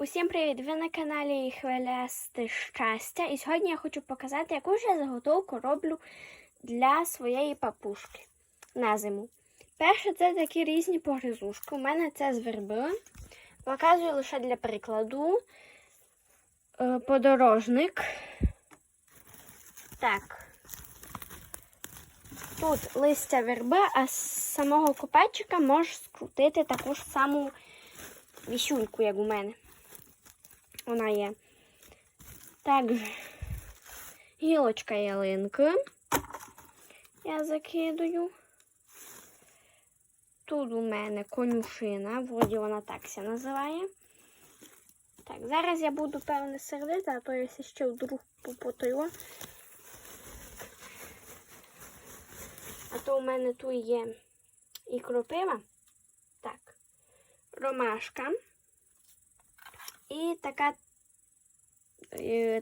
Усім привіт! Ви на каналі Хвилясте щастя. І сьогодні я хочу показати, яку ж я заготовку роблю для своєї папушки на зиму. Перше, це такі різні погризушки. У мене це з верби. Показую лише для прикладу. Е, Подорожник. Так. Тут листя верби, а з самого копачика можеш скрутити таку ж саму вісюльку, як у мене. Вона є. Також гілочка ялинки. Я закидую. Тут у мене конюшина, вроді вона так ся називає. Так, зараз я буду певне сердити, а то я ще вдруг попутаю. А то у мене тут є і кропива. Так, ромашка. І така,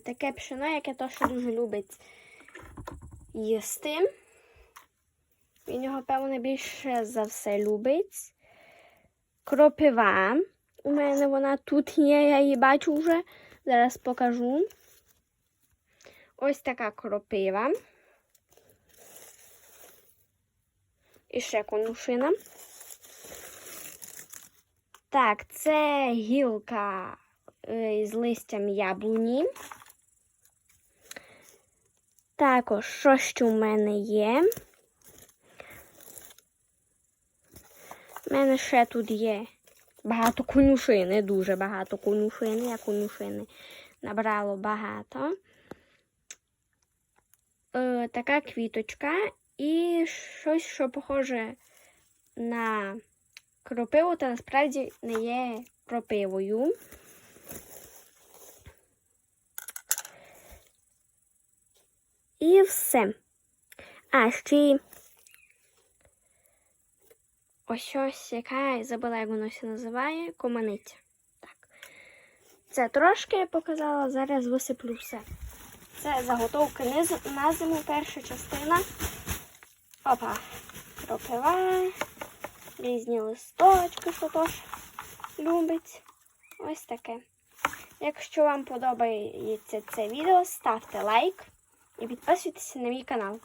таке пшено, яке Тоша дуже любить їсти. Він його, певно, більше за все любить. Кропива. У мене вона тут є, я її бачу вже. Зараз покажу. Ось така кропива. І ще конушина. Так, це гілка е, з листям яблуні. Також, що ще у мене є? У мене ще тут є багато конюшини, дуже багато конюшини. Я конюшини набрало багато. Е, така квіточка і щось, що похоже на кропиву, та насправді не є кропивою. І все. А, ще ось ось яка, я забула, як воно се називає, команиця. Так. Це трошки я показала, зараз висиплю все. Це заготовка на зиму, перша частина. Опа. Кропива. Різні листочки, що теж любить. Ось таке. Якщо вам подобається це відео, ставте лайк і підписуйтесь на мій канал.